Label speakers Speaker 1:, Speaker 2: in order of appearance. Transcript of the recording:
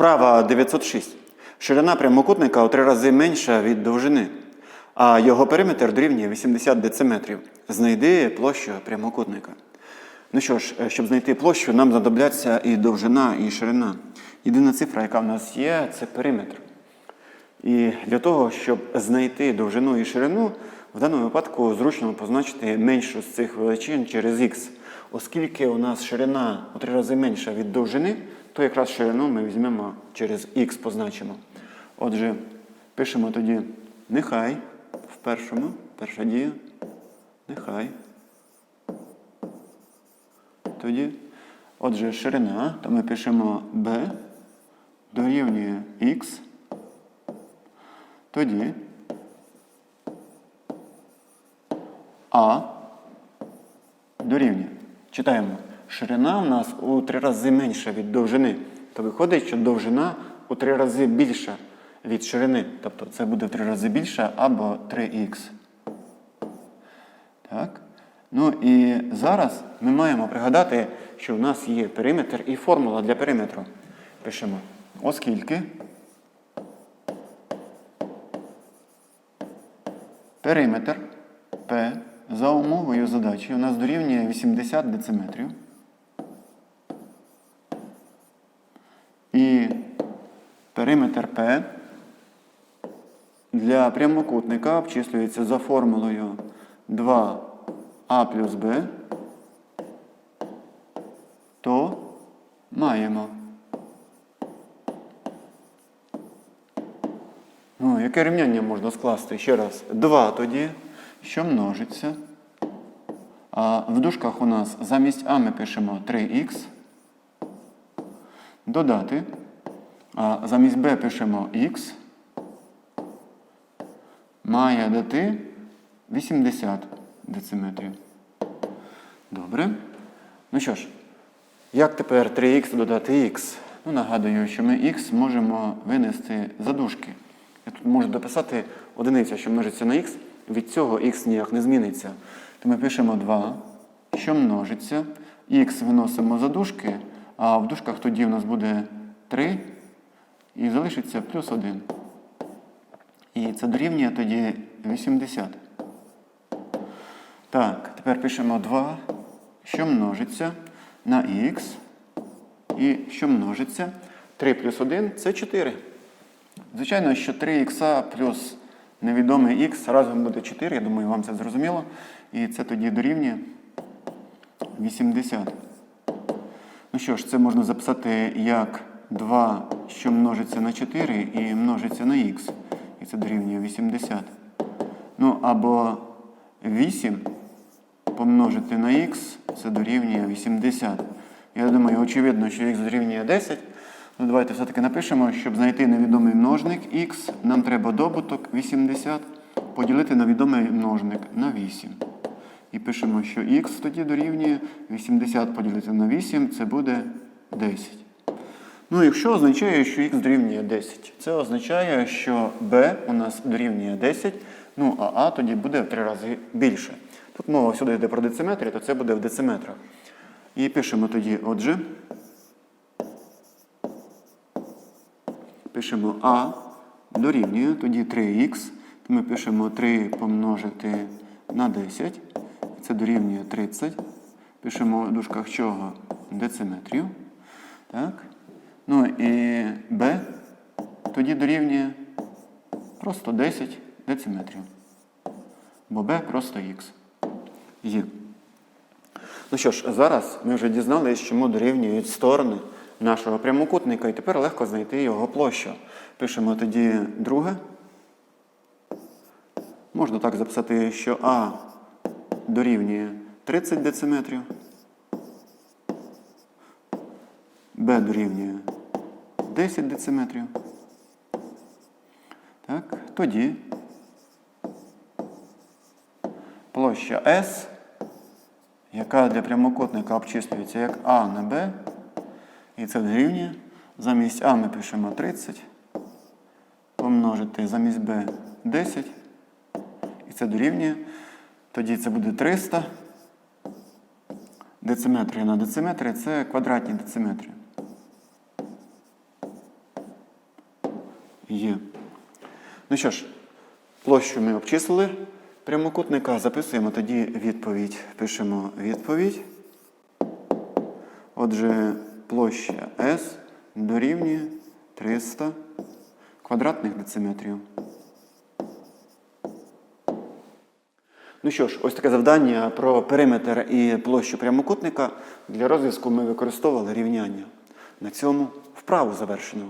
Speaker 1: Вправа 906. Ширина прямокутника у три рази менша від довжини, а його периметр дорівнює 80 дециметрів. Знайди площу прямокутника. Ну що ж, е, щоб знайти площу, нам знадобляться і довжина, і ширина. Єдина цифра, яка в нас є, це периметр. І для того, щоб знайти довжину і ширину, в даному випадку зручно позначити меншу з цих величин через х. Оскільки у нас ширина у три рази менша від довжини, то якраз ширину ми візьмемо через х позначимо. Отже, пишемо тоді нехай в першому, перша дія, нехай. Тоді, отже, ширина, то ми пишемо b дорівнює х. Тоді А дорівнює. Читаємо. Ширина у нас у три рази менша від довжини. То виходить, що довжина у три рази більша від ширини. Тобто це буде в три рази більше або 3х. Так. Ну і зараз ми маємо пригадати, що в нас є периметр і формула для периметру. Пишемо, оскільки периметр P за умовою задачі у нас дорівнює 80 дециметрів. І периметр P для прямокутника обчислюється за формулою 2а плюс b, то маємо. Ну, яке рівняння можна скласти? Ще раз. 2 тоді, що множиться. А в дужках у нас замість А ми пишемо 3х. Додати. Замість Б пишемо х. Має дати 80 дециметрів. Добре. Ну що ж, як тепер 3х додати х? Ну, нагадую, що ми х можемо винести за дужки. Я тут можу дописати одиниця, що множиться на х, від цього х ніяк не зміниться. То ми пишемо 2, що множиться. Х виносимо за дужки, а в дужках тоді у нас буде 3 і залишиться плюс 1. І це дорівнює тоді 80. Так, тепер пишемо 2, що множиться на х. І що множиться? 3 плюс 1 це 4. Звичайно, що 3х плюс невідомий х разом буде 4, я думаю, вам це зрозуміло. І це тоді дорівнює 80. Ну що ж, це можна записати як 2, що множиться на 4 і множиться на х. І це дорівнює 80. Ну, або 8 помножити на х, це дорівнює 80. Я думаю, очевидно, що х дорівнює 10. Ну, давайте все-таки напишемо, щоб знайти невідомий множник х, нам треба добуток 80 поділити на відомий множник на 8. І пишемо, що х тоді дорівнює 80 поділити на 8, це буде 10. Ну, якщо означає, що х дорівнює 10, це означає, що b у нас дорівнює 10, ну а а тоді буде в 3 рази більше. Тут мова всюди йде про дециметри, то це буде в дециметрах. І пишемо тоді, отже. Пишемо А дорівнює, тоді 3х. То ми пишемо 3 помножити на 10. Це дорівнює 30. Пишемо в дужках чого? Дециметрів. Так. Ну і Б тоді дорівнює просто 10 дециметрів. Бо Б просто х. Є. Ну що ж, зараз ми вже дізналися, чому дорівнюють сторони нашого прямокутника, і тепер легко знайти його площу. Пишемо тоді друге. Можна так записати, що А дорівнює 30 дециметрів, Б дорівнює 10 дециметрів. Так, тоді площа С, яка для прямокутника обчислюється як А на Б, і це дорівнює. Замість А ми пишемо 30, помножити замість Б 10. І це дорівнює. Тоді це буде 300. Дециметри на дециметри це квадратні дециметри. Є. Ну що ж, площу ми обчислили прямокутника, записуємо тоді відповідь. Пишемо відповідь. Отже, площа S дорівнює 300 квадратних дециметрів. Ну що ж, ось таке завдання про периметр і площу прямокутника. Для розв'язку ми використовували рівняння. На цьому вправу завершено.